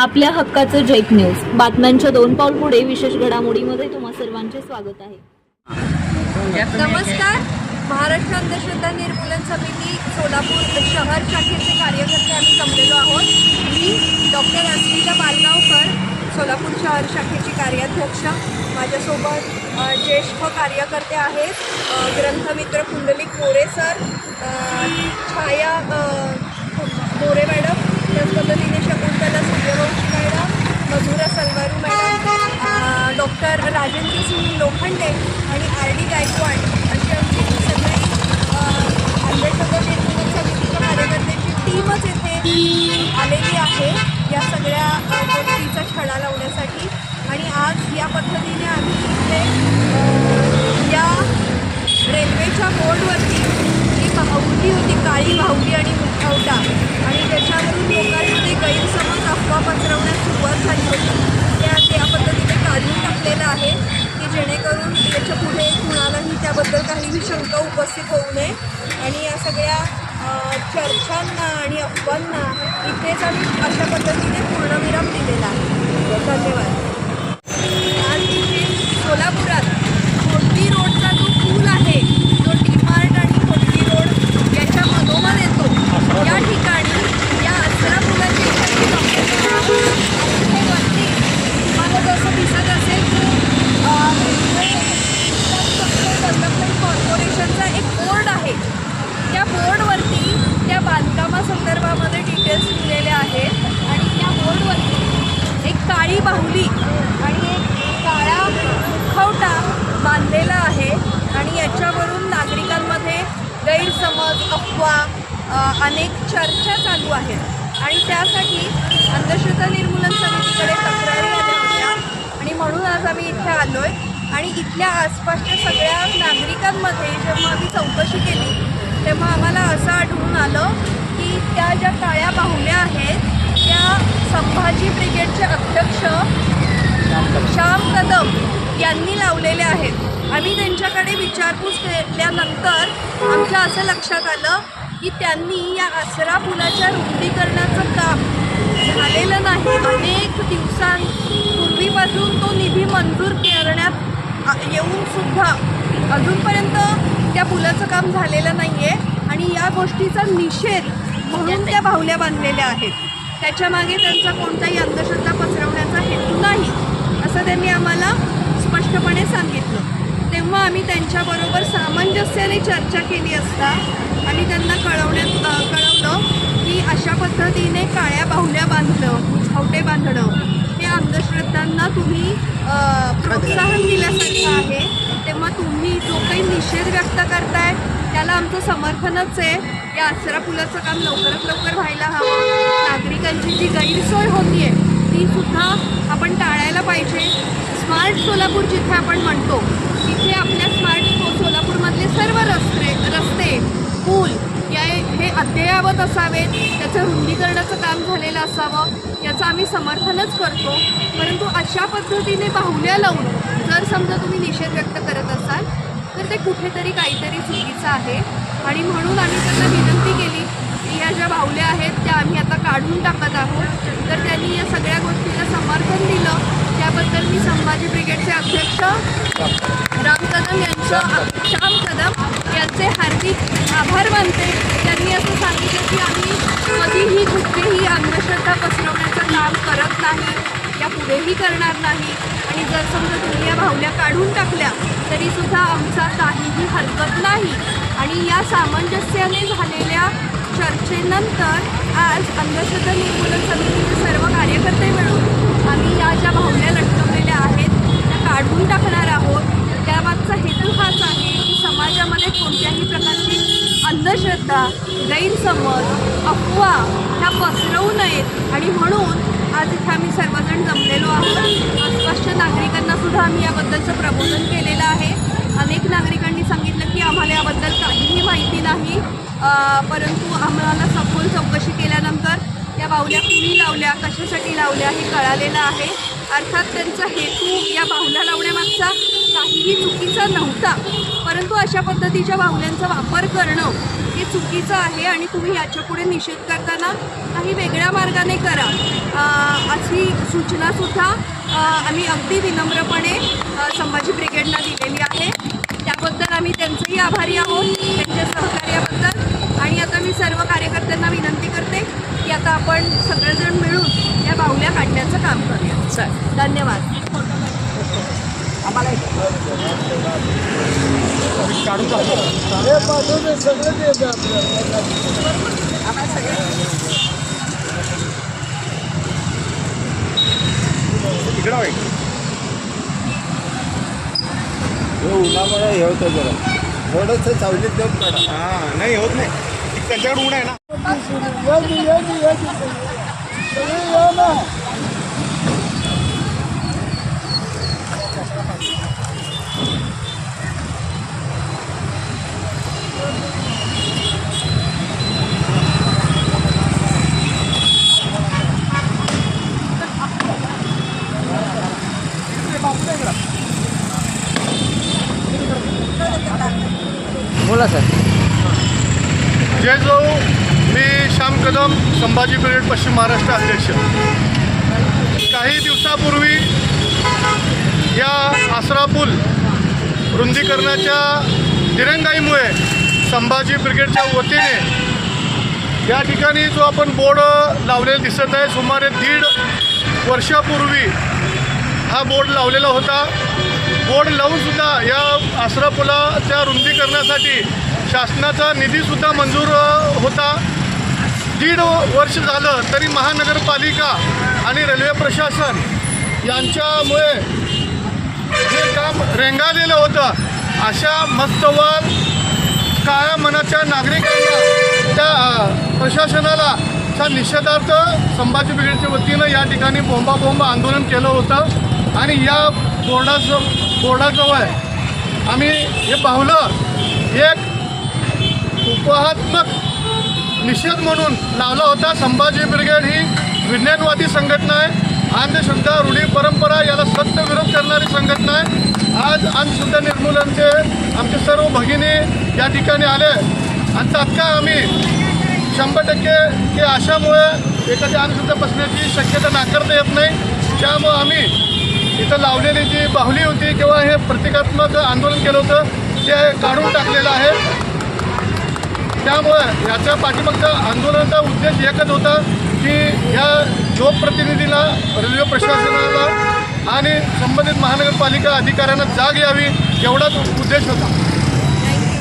आपल्या हक्काचं Jack news बातम्यांच्या दोन पाऊल पुढे विशेष घडामोडीमध्ये तुम्हा सर्वांचे स्वागत आहे. नमस्कार. महाराष्ट्र अंधश्रद्धा निर्मूलन समिती सोलापूर शहर शाखेचे कार्यकर्ते आम्ही जमलेलो आहोत. मी डॉक्टर अस्मिता बालगावकर सोलापूर शहर शाखेची कार्याध्यक्ष. माझ्यासोबत ज्येष्ठ कार्यकर्ते आहेत ग्रंथमित्र पुंडलिक मोरे सर छाया मोरे मॅडम त्याच पद्धतीने शकुंतला लोखंडे आणि आर डी गायकवाड अशी आमची सगळी आंबेडकर निर्मूलन समितीच्या कार्यकर्त्यांची टीमच येथे आलेली आहे या सगळ्या गोष्टीचा छडा लावण्यासाठी. आणि आज या पद्धतीने आम्ही इथे या रेल्वेच्या बोर्डवरती जी बाहुली होती काळी भावली आणि मुखवटा आणि त्याच्यावरून लोकांमध्ये गैरसमज अफवा पसरवण्यास सुरुवात झाली होती त्या त्या पद्धतीने काढून टाकलेलं आहे की जेणेकरून याच्यापुढे याबद्दल काहीही शंका उपस्थित होऊ नये. आणि या सगळ्या चर्चांना आणि अफवांना इथेच आम्ही अशा पद्धतीने पूर्णविराम दिलेला आहे. धन्यवाद आज इथे सोलापुरात खोडली रोडचा जो पूल आहे जो डीमार्ट आणि खोडली रोड याच्या मधोमध येतो या ठिकाणी या आसरा पुलाची इथे वरती तुम्हाला जसं दिसत असेल की अ, इन्फ्रास्ट्रक्चर डेव्हलपमेंट कॉर्पोरेशनचा एक बोर्ड आहे त्या बोर्डवरती त्या बांधकामासंदर्भामध्ये डिटेल्स लिहिलेले आहेत आणि त्या बोर्डवरती एक काळी बाहुली आणि एक काळा मुखवटा बांधलेला आहे आणि याच्यावरून नागरिकांमध्ये गैरसमज अफवा अनेक चर्चा चालू आहेत आणि त्यासाठी अंधश्रद्धा निर्मूलन समितीकडे तक्रारी आल्या होत्या. आणि म्हणून आज आम्ही इथे आलो आहे आणि इथल्या आसपासच्या सगळ्या नागरिकांमध्ये जेव्हा आम्ही चौकशी केली तेव्हा आम्हाला असं आढळून आलं की त्या ज्या काळ्या बाहुल्या संभाजी ब्रिगेडचे अध्यक्ष श्याम कदम यांनी लावलेले आहेत. आम्ही त्यांच्याकडे विचारपूस केल्यानंतर आमच्या असं लक्षात आलं की त्यांनी या आसरा पुलाच्या रुंदीकरणाचं काम झालेलं नाही. अनेक दिवसांपूर्वीपासून तो निधी मंजूर करण्यात येऊन सुद्धा अजूनपर्यंत त्या पुलाचं काम झालेलं नाही आहे आणि या गोष्टीचा निषेध म्हणून त्या बाहुल्या बांधलेल्या आहेत. त्याच्यामागे त्यांचा कोणताही अंधश्रद्धा पसरवण्याचा हेतू नाही असं त्यांनी आम्हाला स्पष्टपणे सांगितलं. तेव्हा आम्ही त्यांच्याबरोबर सामंजस्याने चर्चा केली असता आम्ही त्यांना कळवण्यात कळवलं की अशा पद्धतीने काळ्या बाहुल्या बांधणं मुखवटे बांधणं हे अंधश्रद्धांना तुम्ही प्रोत्साहन दिल्यासारखं आहे. तेव्हा तुम्ही जो काही निषेध व्यक्त करताय त्याला आमचं समर्थनच आहे. या आसरा पुलाचं काम लवकरात लवकर व्हायला हवं. नागरिकांची जी गैरसोय होती ती सुद्धा आपण टाळायला पाहिजे. स्मार्ट सोलापूर जिथे आपण म्हणतो तिथे आपल्या स्मार्ट सो सोलापूरमधले सर्व रस्ते रस्ते पूल या हे अद्ययावत असावेत. त्याचं रुंदीकरणाचं काम झालेलं असावं याचं आम्ही समर्थनच करतो. परंतु अशा पद्धतीने बाहुल्या लावून जर समजा तुम्ही निषेध व्यक्त करत असाल तर ते कुठेतरी काहीतरी चुकीचं आहे. आणि म्हणून आम्ही त्यांना विनंती केली की या ज्या बाहुल्या आहेत आम्ही आता काढून टाकत आहोत. तर त्यांनी या सगळ्या गोष्टीला समर्थन दिलं. त्याबद्दल मी संभाजी ब्रिगेडचे अध्यक्ष राम कदम यांचं श्याम कदम यांचे हार्दिक आभार मानते. त्यांनी असं सांगितलं की आम्ही कधीही कुठेही अंधश्रद्धा पसरवण्याचं काम करत नाही. या पुढेही करणार नाही. आणि जर समजा तुम्ही या भावल्या काढून टाकल्या तरीसुद्धा आमचा काहीही हरकत नाही. आणि या सामंजस्याने झालेल्या चर्चेनंतर आज अंधश्रद्धा निर्मूलन समितीचे सर्व कार्यकर्ते मिळून आम्ही या ज्या बाहुल्या लटकवलेल्या आहेत त्या काढून टाकणार आहोत. त्यामागचा हेतू हाच आहे की समाजामध्ये कोणत्याही प्रकारची अंधश्रद्धा गैरसमज अफवा ह्या पसरवू नयेत. आणि म्हणून आज इथे आम्ही सर्वजण जमलेलो आहोत. आसपासच्या नागरिकांना सुद्धा आम्ही याबद्दलचं प्रबोधन केलेलं आहे. अनेक नागरिकांनी सांगितलं की आम्हाला याबद्दल काहीही माहिती नाही. परंतु आम्हाला सखोल चौकशी केल्यानंतर या बाहुल्या कुणी लावल्या कशासाठी लावल्या हे कळालेलं आहे. अर्थात त्यांचा हेतू या बाहुल्या लावण्यामागचा काहीही चुकीचा नव्हता. परंतु अशा पद्धतीच्या बाहुल्यांचा वापर करणं हे चुकीचं आहे आणि तुम्ही याच्यापुढे निषेध करताना काही वेगळ्या मार्गाने करा. अशी सूचनासुद्धा आम्ही अगदी विनम्रपणे संभाजी ब्रिगेडला दिलेली आहे. त्याबद्दल आम्ही त्यांचंही आभारी आहोत त्यांच्या सहकार्याबद्दल. आणि आता मी सर्व कार्यकर्त्यांना विनंती करते की आता आपण सगळेजण मिळून या बाहुल्या काढण्याचं काम करूया. धन्यवाद. इकडं होय हे उन्हामुळे हे होतं जरा. थोडंसं सावलीत देऊन काढा. हां नाही होत नाही. त्यांच्याकडे ऊन आहे ना बोला सर जय जाऊ मी श्याम कदम संभाजी ब्रिगेड पश्चिम महाराष्ट्र अध्यक्ष. काही दिवसापूर्वी या आसरा पूल रुंदीकरणाच्या दिरंगाईमुळे संभाजी ब्रिगेडच्या वतीने या ठिकाणी जो आपण बोर्ड लावलेला दिसत आहे सुमारे दीड वर्षापूर्वी हा बोर्ड लावलेला होता. बोर्ड लावूनसुद्धा या आसरा पुलाच्या रुंदीकरणासाठी शासनाचा निधीसुद्धा मंजूर होता. दीड वर्ष झालं तरी महानगरपालिका आणि रेल्वे प्रशासन यांच्यामुळे हे काम रेंगाळलेलं होतं. अशा मस्तवाल काळ्या मनाच्या नागरिकांना त्या प्रशासनाला त्या निषेधार्थ संभाजी ब्रिगेडच्या वतीनं या ठिकाणी बोंबाबोंब आंदोलन केलं होतं. आणि या बोर्डाचं बोर्डाजवळ आम्ही हे पाहुलं एक उपहात्मक निषेध म्हणून लावला होता. संभाजी ब्रिगेड ही विज्ञानवादी संघटना आहे. अंधश्रद्धा रूढी परंपरा याला सक्त विरोध करणारी संघटना आहे. आज अंधश्रद्धा निर्मूलनचे आमचे सर्व भगिनी या ठिकाणी आले आणि तात्काळ आम्ही शंभर टक्के की अशामुळे एखाद्या अंधश्रद्धा बसण्याची शक्यता नाकारता येत नाही. त्यामुळं आम्ही इथं लावलेली जी बाहुली होती किंवा हे प्रतिकात्मक आंदोलन केलं होतं ते काढून टाकलेलं आहे. त्यामुळं याच्या पाठीमागचं आंदोलनाचा उद्देश एकच होता की ह्या लोकप्रतिनिधीला रेल्वे प्रशासनाला आणि संबंधित महानगरपालिका अधिकाऱ्यांना जाग यावी एवढाच उद्देश होता.